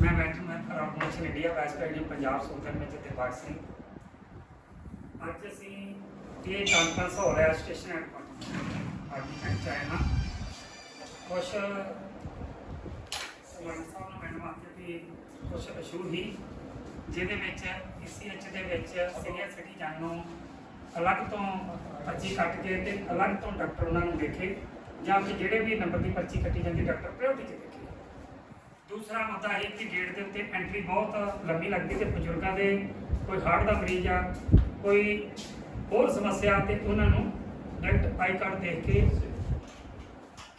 ਮੈਂ veterinary organisation India vice president Punjab ਸੂਬੇ ਵਿੱਚ ਦਿਲਬਾਗ ਸਿੰਘ ਅੱਜ ਅਸੀਂ ਇਹ ਕਾਨਫਰੰਸ ਹੋ ਰਿਹਾ ਸਟੇਸ਼ਨ ਐਟ ਆਰਗੇਨਾਈਜ਼ ਚਾਹਨਾ ਕੁਛ ਸਮਾਨ ਸਾਹਿਬ ਨੂੰ ਮੈਨੂੰ ਆਖਿਆ ਕਿ ਕੁਛ ਇਸ਼ੂ ਹੀ ਜਿਹਦੇ ਵਿੱਚ ਪੀਸੀਐਚ ਦੇ ਵਿੱਚ ਸੀਨੀਅਰ ਸਿਟੀਜ਼ਨ ਨੂੰ ਅਲੱਗ ਤੋਂ ਪਰਚੀ ਕੱਟ ਕੇ ਤੇ ਅਲੱਗ ਤੋਂ ਡਾਕਟਰ ਉਹਨਾਂ ਨੂੰ ਦੇਖੇ, ਜਾਂ ਫਿਰ ਜਿਹੜੇ ਵੀ ਨੰਬਰ ਦੀ ਪਰਚੀ ਕੱਟੀ ਜਾਂਦੀ, ਡਾਕਟਰ ਪ੍ਰਾਇੋਰਟੀ 'ਚ ਦੂਸਰਾ ਮੁੱਦਾ ਇਹ ਕਿ ਗੇਟ ਦੇ ਉੱਤੇ ਐਂਟਰੀ ਬਹੁਤ ਲੰਮੀ ਲੱਗਦੀ ਤੇ ਬਜ਼ੁਰਗਾਂ ਦੇ ਕੋਈ ਹਾਰਟ ਦਾ ਮਰੀਜ਼ ਆ ਕੋਈ ਹੋਰ ਸਮੱਸਿਆ ਤੇ ਉਹਨਾਂ ਨੂੰ ਡਾਇਰੈਕਟ ਆਈ ਕਾਰਡ ਦੇਖ ਕੇ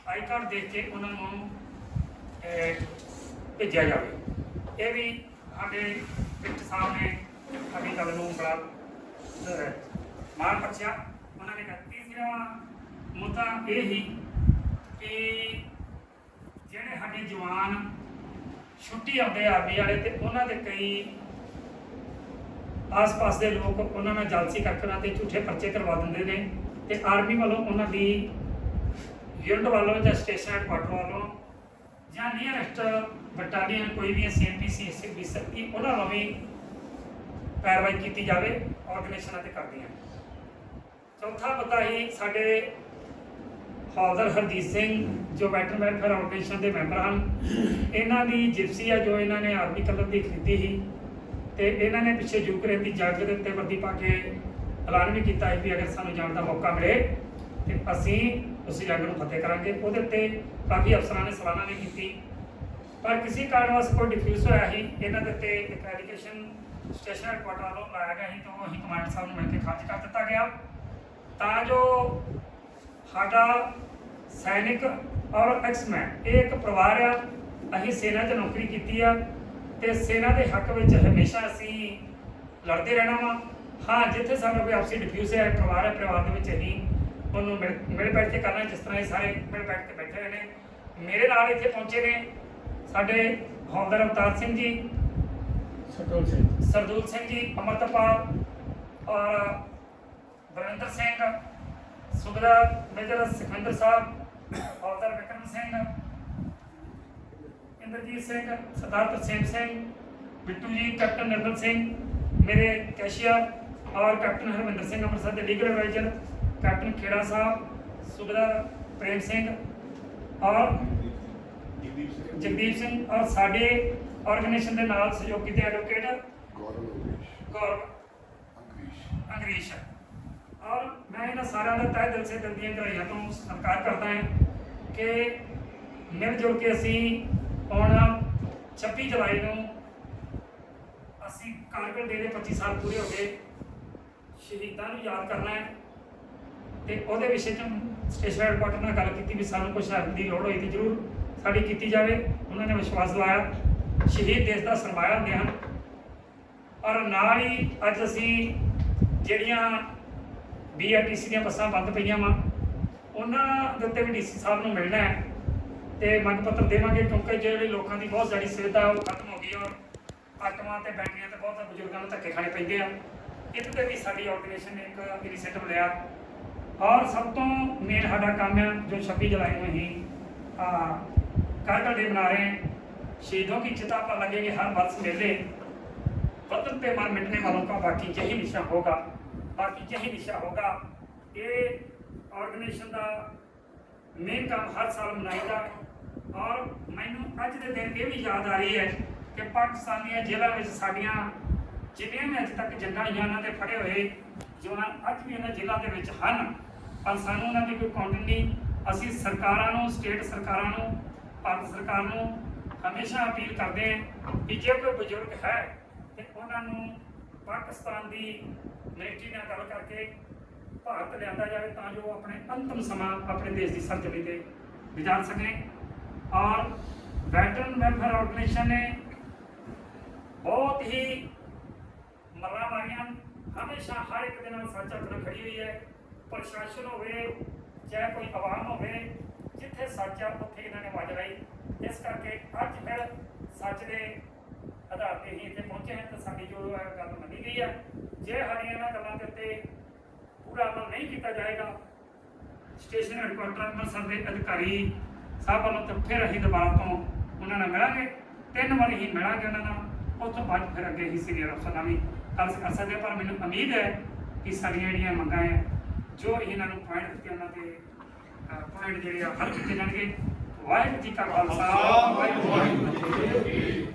ਆਈ ਕਾਰਡ ਦੇਖ ਕੇ ਉਹਨਾਂ ਨੂੰ ਭੇਜਿਆ ਜਾਵੇ। ਇਹ ਵੀ ਸਾਡੇ ਪਿੰਡ ਸਾਹਿਬ ਨੇ ਅਭੀ ਗੱਲ ਨੂੰ ਬੜਾ ਅਹ, ਮਾਣ ਬਖਸ਼ਿਆ। ਉਹਨਾਂ ਨੇ ਕਿਹਾ ਤੀਸਰਾ ਮੁੱਦਾ ਇਹ ਹੀ ਕਿ ਜਿਹੜੇ ਸਾਡੇ ਜਵਾਨ ਛੁੱਟੀ ਆਉਂਦੇ ਆਰਮੀ ਵਾਲੇ ਤੇ ਉਹਨਾਂ ਦੇ ਕਈ ਆਸ-ਪਾਸ ਦੇ ਲੋਕ ਉਹਨਾਂ ਨਾਲ ਜਲਸੀ ਕਰਕੇ ਉਹਨਾਂ ਤੇ ਝੂਠੇ ਪਰਚੇ ਕਰਵਾ ਦਿੰਦੇ ਨੇ ਤੇ ਆਰਮੀ ਵੱਲੋਂ ਉਹਨਾਂ ਦੀ ਯੂਨਿਟ ਵੱਲੋਂ ਜਾਂ ਸਟੇਸ਼ਨ ਹੈਡਕੁਆਟਰ ਵੱਲੋਂ ਜਾਂ ਨੀਅਰੈਸਟ ਬਟਾਲੀਅਨ ਕੋਈ ਵੀ ਸੀਐਨਪੀਸੀ ਐਸਪੀ ਸਕਤੀ ਉਹਨਾਂ ਵੱਲੋਂ ਵੀ ਕਾਰਵਾਈ ਕੀਤੀ ਜਾਵੇ ਆਰਗੇਨਾਈਜੇਸ਼ਨਾਂ ਤੇ ਕਰਦੀਆਂ ਚੌਥਾ ਪਤਾ ਹੀ ਸਾਡੇ ਫਾਦਰ ਹਰਜੀਤ ਸਿੰਘ, ਜੋ ਵੈਟਰਨ ਵੈਲਫੇਅਰ ਆਰਗੇਨਾਈਜੇਸ਼ਨ ਦੇ ਮੈਂਬਰ ਹਨ। ਇਹਨਾਂ ਦੀ ਜਿਪਸੀ ਆ, ਜੋ ਇਹਨਾਂ ਨੇ ਆਰਮੀ ਕਲਰ ਦੀ ਖਰੀਦੀ ਸੀ। ਤੇ ਇਹਨਾਂ ਨੇ ਪਿੱਛੇ ਯੂਕਰੇਨ ਦੀ ਜੰਗ ਦੇ ਉੱਤੇ ਵਰਦੀ ਪਾ ਕੇ ਐਲਾਨ ਵੀ ਕੀਤਾ ਸੀ ਵੀ ਅਗਰ ਸਾਨੂੰ ਜਾਣ ਦਾ ਮੌਕਾ ਮਿਲੇ, ਤੇ ਅਸੀਂ ਉਸ ਜੰਗ ਨੂੰ ਫਤਿਹ ਕਰਾਂਗੇ। ਉਹਦੇ ਉੱਤੇ ਕਾਫੀ ਅਫਸਰਾਂ ਨੇ ਸਲਾਨਾ ਵੀ ਕੀਤੀ। ਪਰ ਕਿਸੇ ਕਾਰਨ ਵਾਸਤੇ ਕੋਈ ਡਿਫਿਊਜ਼ ਹੋਇਆ ਸੀ। ਇਹਨਾਂ ਦੇ ਉੱਤੇ ਇੱਕ ਐਲੀਗੇਸ਼ਨ ਸਟੇਸ਼ਨ ਹੈਡਕੁਆਟਰ ਵੱਲੋਂ ਲਾਇਆ ਗਿਆ ਸੀ, ਤਾਂ ਉਹ ਅਸੀਂ ਕਮਾਂਡਰ ਸਾਹਿਬ ਨੂੰ ਮਿਲ ਕੇ ਖਾਰਜ ਕਰ ਦਿੱਤਾ ਗਿਆ। ਤਾਂ ਜੋ ਸਾਡਾ ਸੈਨਿਕ ਔਰ ਐਕਸਮੈਨ ਇਹ ਇੱਕ ਪਰਿਵਾਰ ਆ। ਅਸੀਂ ਸੈਨਾ 'ਚ ਨੌਕਰੀ ਕੀਤੀ ਆ ਤੇ ਸੈਨਾ ਦੇ ਹੱਕ ਵਿੱਚ ਹਮੇਸ਼ਾ ਅਸੀਂ ਲੜਦੇ ਰਹਿਣਾ ਵਾ। ਹਾਂ ਜਿੱਥੇ ਸਾਨੂੰ ਕੋਈ ਆਪਸੀ ਡਿਫਿਊਜ਼ ਹੈ ਪਰਿਵਾਰ ਹੈ ਪਰਿਵਾਰ ਦੇ ਵਿੱਚ ਅਸੀਂ ਉਹਨੂੰ ਮਿਲ ਬੈਠ ਕੇ ਕਰਨਾ ਜਿਸ ਤਰ੍ਹਾਂ ਇਹ ਸਾਰੇ ਮਿਲ ਬੈਠ ਕੇ ਬੈਠੇ ਹੋਏ ਨੇ। ਮੇਰੇ ਨਾਲ ਇੱਥੇ ਪਹੁੰਚੇ ਨੇ ਸਾਡੇ ਹੌਲਦਾਰ ਅਵਤਾਰ ਸਿੰਘ ਜੀ ਸਤੋਲ ਸਿੰਘ ਸਰਦੂਲ ਸਿੰਘ ਜੀ ਅਮਰਤਪਾਲ ਔਰ ਬਰਿੰਦਰ ਸਿੰਘ। ਸੁਬਦਾ ਮੇਜਰ ਸਿਕੰਦਰ ਸਾਹਿਬ ਹੌਲਦਾਰ ਵਿਕਰਮ ਸਿੰਘ ਇੰਦਰਜੀਤ ਸਿੰਘ ਸਰਦਾਰ ਤਰਸੇਮ ਸਿੰਘ ਬਿੱਟੂ ਜੀ ਕੈਪਟਨ ਨਿਰਮਲ ਸਿੰਘ ਮੇਰੇ ਕੈਸ਼ੀਅਰ ਔਰ ਕੈਪਟਨ ਹਰਵਿੰਦਰ ਸਿੰਘ ਅੰਮ੍ਰਿਤਸਰ ਦੇ legal advisor captain Khera sahib ਸੁਬਦਾ Prem Singh ਔਰ ਜਗਦੀਪ ਸਿੰਘ ਔਰ ਸਾਡੇ ਆਰਗੇਨਾਈਜੇਸ਼ਨ ਦੇ ਨਾਲ ਸਹਿਯੋਗੀ ਤੇ ਐਡਵੋਕੇਟ ਗੌਰਵ ਅੰਕਰੀਸ਼ ਅੰਗਰੇਜ਼ ਔਰ ਮੈਂ ਇਹਨਾਂ ਸਾਰਿਆਂ ਦਾ ਤਹਿ ਦਿਲ ਸੇ ਦਿਲ ਦੀਆਂ ਗਹਿਰਾਈਆਂ ਤੋਂ ਸਤਿਕਾਰ ਕਰਦਾ ਹਾਂ ਕਿ ਮਿਲ ਜੁਲ ਕੇ ਅਸੀਂ ਹੁਣ 26 ਜੁਲਾਈ ਨੂੰ ਅਸੀਂ ਕਾਰਗਿਲ ਡੇ ਦੇ 25 ਸਾਲ ਪੂਰੇ ਹੋ ਗਏ ਸ਼ਹੀਦਾਂ ਨੂੰ ਯਾਦ ਕਰਨਾ ਹੈ ਤੇ ਉਹਦੇ ਵਿਸ਼ੇ 'ਚ ਸਟੇਸ਼ਨ ਹੈਡਕੁਆਟਰ ਨਾਲ ਗੱਲ ਕੀਤੀ ਵੀ ਸਾਨੂੰ ਕੁਝ ਹੈਲਪ ਦੀ ਲੋੜ ਹੋਈ ਤੇ ਜ਼ਰੂਰ ਸਾਡੀ ਕੀਤੀ ਜਾਵੇ। ਉਹਨਾਂ ਨੇ ਵਿਸ਼ਵਾਸ ਦਿਵਾਇਆ ਸ਼ਹੀਦ ਦੇਸ਼ ਦਾ ਸਰਮਾਇਆ ਹੁੰਦੇ ਹਨ। ਔਰ ਨਾਲ ਹੀ ਅੱਜ ਅਸੀਂ ਜਿਹੜੀਆਂ ਬੀਆਰਟੀਸੀ ਦੀਆਂ ਬੱਸਾਂ ਬੰਦ ਪਈਆਂ ਵਾ ਉਹਨਾਂ ਦੇ ਉੱਤੇ ਵੀ ਡੀਸੀ ਸਾਹਿਬ ਨੂੰ ਮਿਲਣਾ ਹੈ ਤੇ ਮੰਗ ਪੱਤਰ ਦੇਵਾਂਗੇ ਕਿਉਂਕਿ ਜਿਹੜੇ ਲੋਕਾਂ ਦੀ ਬਹੁਤ ਜ਼ਿਆਦਾ ਸੁਵਿਧਾ ਉਹ ਖਤਮ ਹੋ ਗਈ ਔਰ ਆਟੋਆਂ ਤੇ ਬੈਟਰੀਆਂ ਤੇ ਬਹੁਤ ਬਜ਼ੁਰਗਾਂ ਨੂੰ ਧੱਕੇ ਖਾਣੇ ਪੈਂਦੇ ਆ ਇਹਦੇ ਤੇ ਵੀ ਸਾਡੀ ਆਰਗੇਨਾਈਜੇਸ਼ਨ ਨੇ ਇੱਕ ਇਨੀਸ਼ੀਏਟਿਵ ਲਿਆ ਔਰ ਸਭ ਤੋਂ ਮੇਨ ਸਾਡਾ ਕੰਮ ਹੈ ਜੋ 26 ਜੁਲਾਈ ਨੂੰ ਅਸੀਂ ਕਾਰਗਲ ਡੇ ਮਨਾ ਰਹੇ हैं शहीदों की चिता पर लगेंगे हर वर्ष मेले वतन पे मर मिटने वालों का बाकी यही निशा होगा बाकी यही निशा होगा ये ਆਰਗੇਨਾਈਜੇਸ਼ਨ ਦਾ ਮੇਨ ਕੰਮ ਹਰ ਸਾਲ ਮਨਾਈਦਾ ਔਰ ਮੈਨੂੰ ਅੱਜ ਦੇ ਦਿਨ ਇਹ ਵੀ ਯਾਦ ਆ ਰਹੀ ਹੈ ਕਿ ਪਾਕਿਸਤਾਨ ਦੀਆਂ ਜੇਲ੍ਹਾਂ ਵਿੱਚ ਸਾਡੀਆਂ ਜਿੰਨੀਆਂ ਵੀ ਅੱਜ ਤੱਕ ਜੰਗਾਂ ਹੋਈਆਂ ਉਹਨਾਂ ਦੇ ਫੜੇ ਹੋਏ ਜਵਾਨ ਅੱਜ ਵੀ ਇਹਨਾਂ ਜੇਲ੍ਹਾਂ ਦੇ ਵਿੱਚ ਹਨ ਪਰ ਸਾਨੂੰ ਉਹਨਾਂ ਦੀ ਕੋਈ ਕਾਉਂਟਿੰਗ ਨਹੀਂ ਅਸੀਂ ਸਰਕਾਰਾਂ ਨੂੰ ਸਟੇਟ ਸਰਕਾਰਾਂ ਨੂੰ ਭਾਰਤ ਸਰਕਾਰ ਨੂੰ ਹਮੇਸ਼ਾ ਅਪੀਲ ਕਰਦੇ ਹਾਂ ਕਿ ਜੇ ਕੋਈ ਬਜ਼ੁਰਗ ਹੈ ਤੇ ਉਹਨਾਂ ਨੂੰ ਪਾਕਿਸਤਾਨ ਦੀ ਮਿਲਟਰੀ ਨਾਲ ਗੱਲ ਕਰਕੇ ਭਾਰਤ ਲਿਆਂਦਾ ਜਾਵੇ ਤਾਂ ਜੋ ਆਪਣੇ ਅੰਤਮ ਸਮਾਂ ਆਪਣੇ ਦੇਸ਼ ਦੀ ਸਰਜਰੀ ਤੇ ਗੁਜ਼ਾਰ ਸਕੇ। ਔਰ ਵੈਟਰਨ ਵੈਲਫੇਅਰ ਆਰਗੇਨਾਈਜੇਸ਼ਨ ਨੇ ਬਹੁਤ ਹੀ ਮਰਨਾ ਮਾਰੀਆਂ ਹਮੇਸ਼ਾ ਹਰ ਇੱਕ ਦੇ ਨਾਲ ਸੱਚ ਹੱਥ ਖੜੀ ਹੋਈ ਹੈ। ਪ੍ਰਸ਼ਾਸਨ ਹੋਵੇ, ਚਾਹੇ ਕੋਈ ਆਵਾਮ ਹੋਵੇ, ਜਿੱਥੇ ਸੱਚ ਆ, ਉੱਥੇ ਇਹਨਾਂ ਨੇ ਆਵਾਜ਼ ਲਾਈ। ਇਸ ਕਰਕੇ ਅੱਜ ਫਿਰ ਸੱਚ ਦੇ ਆਧਾਰ ਤੇ ਹੀ ਇੱਥੇ ਪਹੁੰਚੇ ਹਾਂ ਤਾਂ ਸਾਡੀ ਜੋ ਹੈ ਗੱਲ ਮੰਨੀ ਗਈ ਹੈ ਜੇ ਸਾਡੀਆਂ ਇਹਨਾਂ ਗੱਲਾਂ ਦੇ ਉੱਤੇ ਪੂਰਾ ਅਮਲ ਨਹੀਂ ਕੀਤਾ ਜਾਏਗਾ, ਸਟੇਸ਼ਨ ਹੈਡਕੁਆਟਰ ਅੰਮ੍ਰਿਤਸਰ ਦੇ ਅਧਿਕਾਰੀ ਸਾਹਿਬ ਵੱਲੋਂ ਤਾਂ ਫਿਰ ਅਸੀਂ ਦੁਬਾਰਾ ਤੋਂ ਉਹਨਾਂ ਨਾਲ ਮਿਲਾਂਗੇ। ਤਿੰਨ ਵਾਰੀ ਹੀ ਮਿਲਾਂਗੇ ਉਹਨਾਂ ਨਾਲ। ਉਸ ਤੋਂ ਬਾਅਦ ਫਿਰ ਅੱਗੇ ਹੀ ਸੀਨੀਅਰ ਅਫਸਰ ਨਾਲ ਵੀ ਗੱਲ ਕਰ ਸਕਦੇ ਪਰ ਮੈਨੂੰ ਉਮੀਦ ਹੈ ਕਿ ਸਾਡੀਆਂ ਜਿਹੜੀਆਂ ਮੰਗਾਂ ਹੈ, ਜੋ ਇਹਨਾਂ ਨੂੰ ਪੁਆਇੰਟ ਦਿੱਤੇ ਉਹਨਾਂ ਦੇ ਪੁਆਇੰਟ ਜਿਹੜੇ ਆ ਹੱਲ ਕੀਤੇ ਜਾਣਗੇ। ਵਾਹਿਗੁਰੂ ਜੀ ਕਾ ਖਾਲਸਾ, ਵਾਹਿਗੁਰੂ ਜੀ ਕੀ